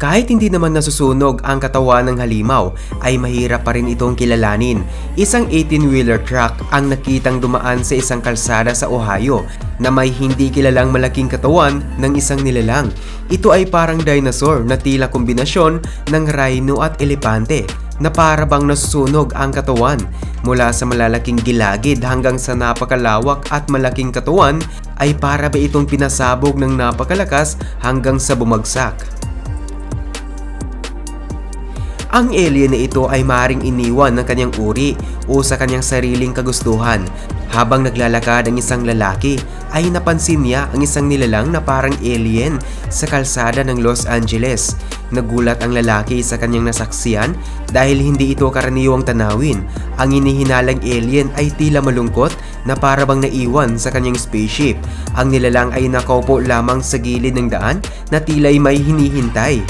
Kahit hindi naman nasusunog ang katawan ng halimaw, ay mahirap pa rin itong kilalanin. Isang 18-wheeler truck ang nakitang dumaan sa isang kalsada sa Ohio na may hindi kilalang malaking katawan ng isang nilalang. Ito ay parang dinosaur na tila kombinasyon ng rhino at elepante na para bang nasusunog ang katawan. Mula sa malalaking gilagid hanggang sa napakalawak at malaking katawan ay para ba itong pinasabog ng napakalakas hanggang sa bumagsak. Ang alien na ito ay maring iniwan ng kanyang uri o sa kanyang sariling kagustuhan. Habang naglalakad ang isang lalaki ay napansin niya ang isang nilalang na parang alien sa kalsada ng Los Angeles. Nagulat ang lalaki sa kanyang nasaksiyan dahil hindi ito karaniwang tanawin. Ang inihinalang alien ay tila malungkot na para bang naiwan sa kanyang spaceship. Ang nilalang ay nakaupo lamang sa gilid ng daan na tila'y may hinihintay.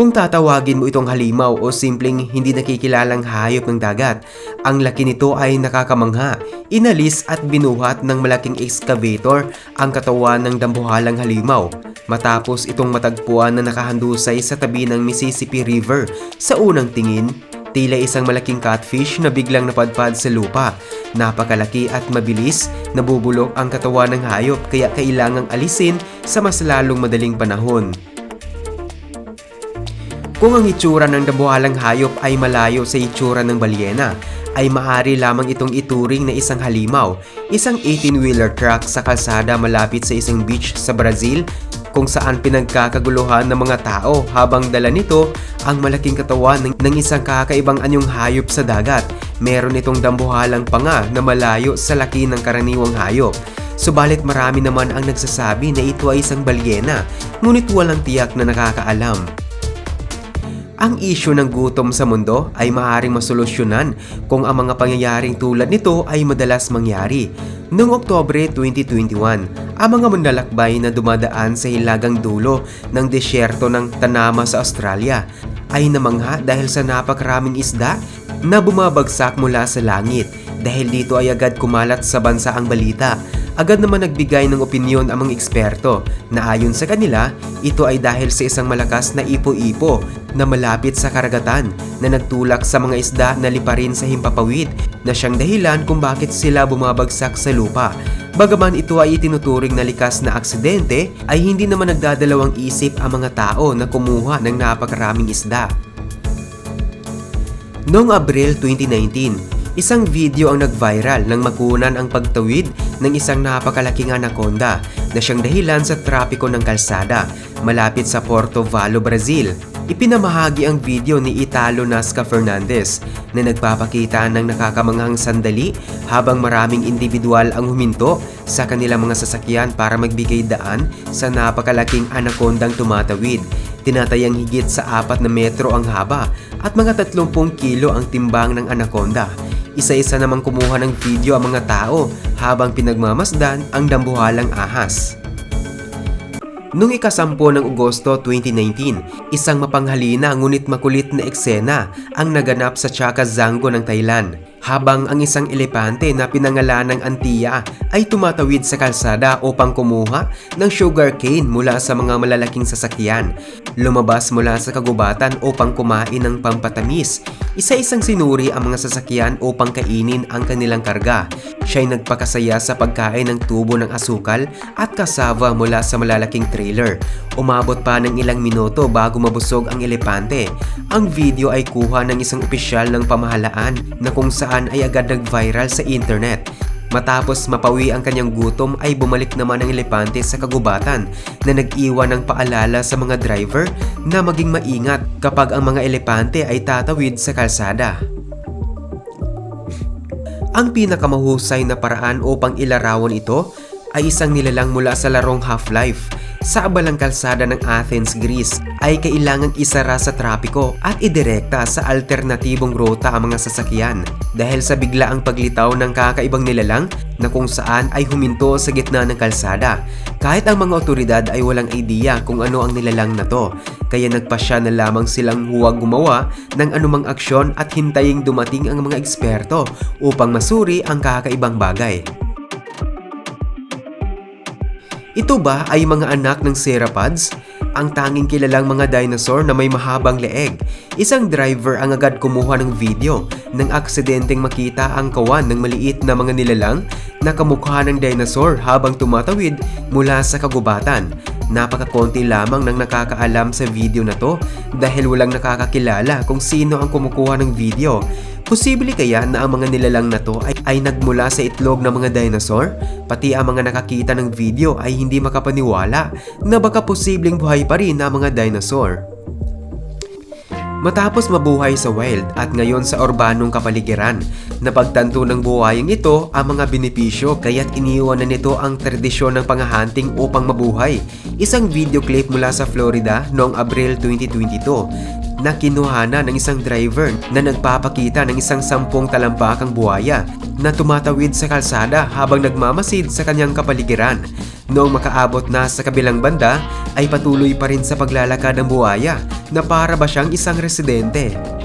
Kung tatawagin mo itong halimaw o simpleng hindi nakikilalang hayop ng dagat, ang laki nito ay nakakamangha. Inalis at binuhat ng malaking excavator ang katawan ng dambuhalang halimaw. Matapos itong matagpuan na nakahandusay sa tabi ng Mississippi River sa unang tingin, tila isang malaking catfish na biglang napadpad sa lupa. Napakalaki at mabilis, nabubulok ang katawan ng hayop kaya kailangang alisin sa mas lalong madaling panahon. Kung ang itsura ng dabuhalang hayop ay malayo sa itsura ng balyena, ay maari lamang itong ituring na isang halimaw, isang 18-wheeler truck sa kalsada malapit sa isang beach sa Brazil kung saan pinagkakaguluhan ng mga tao habang dala nito ang malaking katawan ng, ng isang kakaibang anyong hayop sa dagat. Meron itong dambuhalang panga na malayo sa laki ng karaniwang hayop. Subalit marami naman ang nagsasabi na ito ay isang balyena, ngunit walang tiyak na nakakaalam. Ang isyu ng gutom sa mundo ay maaaring masolusyonan kung ang mga pangyayaring tulad nito ay madalas mangyari. Noong Oktobre 2021, ang mga mandalakbay na dumadaan sa hilagang dulo ng desyerto ng Tanama sa Australia ay namangha dahil sa napakaraming isda na bumabagsak mula sa langit. Dahil dito ay agad kumalat sa bansa ang balita agad naman nagbigay ng opinyon ang mga eksperto na ayon sa kanila, ito ay dahil sa isang malakas na ipo-ipo na malapit sa karagatan na nagtulak sa mga isda na liparin sa himpapawid na siyang dahilan kung bakit sila bumabagsak sa lupa. Bagaman ito ay itinuturing na likas na aksidente, ay hindi naman nagdadalawang isip ang mga tao na kumuha ng napakaraming isda. Noong Abril 2019, Isang video ang nag-viral nang makunan ang pagtawid ng isang napakalaking anaconda na siyang dahilan sa trapiko ng kalsada malapit sa Porto Valo, Brazil. Ipinamahagi ang video ni Italo Nasca Fernandez na nagpapakita ng nakakamanghang sandali habang maraming individual ang huminto sa kanilang mga sasakyan para magbigay daan sa napakalaking anacondang tumatawid. Tinatayang higit sa 4 na metro ang haba at mga 30 kilo ang timbang ng anaconda. Isa-isa namang kumuha ng video ang mga tao habang pinagmamasdan ang dambuhalang ahas. Noong ikasampo ng Agosto 2019, isang mapanghalina ngunit makulit na eksena ang naganap sa Chakazango ng Thailand habang ang isang elepante na pinangalan ng Antia ay tumatawid sa kalsada upang kumuha ng sugar cane mula sa mga malalaking sasakyan. Lumabas mula sa kagubatan upang kumain ng pampatamis. Isa-isang sinuri ang mga sasakyan upang kainin ang kanilang karga. Siya ay nagpakasaya sa pagkain ng tubo ng asukal at kasava mula sa malalaking trailer. Umabot pa ng ilang minuto bago mabusog ang elepante. Ang video ay kuha ng isang opisyal ng pamahalaan na kung saan ay agad nag-viral sa internet. Matapos mapawi ang kanyang gutom ay bumalik naman ang elepante sa kagubatan na nag-iwan ng paalala sa mga driver na maging maingat kapag ang mga elepante ay tatawid sa kalsada. Ang pinakamahusay na paraan upang ilarawan ito ay isang nilalang mula sa larong Half-Life sa abalang kalsada ng Athens, Greece ay kailangang isara sa trapiko at idirekta sa alternatibong ruta ang mga sasakyan dahil sa biglaang paglitaw ng kakaibang nilalang na kung saan ay huminto sa gitna ng kalsada. Kahit ang mga otoridad ay walang idea kung ano ang nilalang na to, kaya nagpasya na lamang silang huwag gumawa ng anumang aksyon at hintaying dumating ang mga eksperto upang masuri ang kakaibang bagay. Ito ba ay mga anak ng Serapads? ang tanging kilalang mga dinosaur na may mahabang leeg. Isang driver ang agad kumuha ng video nang aksidenteng makita ang kawan ng maliit na mga nilalang na kamukha ng dinosaur habang tumatawid mula sa kagubatan. Napakakonti lamang ng nakakaalam sa video na to dahil walang nakakakilala kung sino ang kumukuha ng video. Posible kaya na ang mga nilalang na to ay, ay nagmula sa itlog ng mga dinosaur? Pati ang mga nakakita ng video ay hindi makapaniwala na baka posibleng buhay pa rin ang mga dinosaur. Matapos mabuhay sa wild at ngayon sa urbanong kapaligiran, napagtanto ng buhayang ito ang mga benepisyo kaya't iniwan na nito ang tradisyon ng panghahunting upang mabuhay. Isang video clip mula sa Florida noong Abril 2022 na kinuhana ng isang driver na nagpapakita ng isang sampung talampakang buhaya na tumatawid sa kalsada habang nagmamasid sa kanyang kapaligiran. Noong makaabot na sa kabilang banda, ay patuloy pa rin sa paglalakad ng buhaya na para ba siyang isang residente.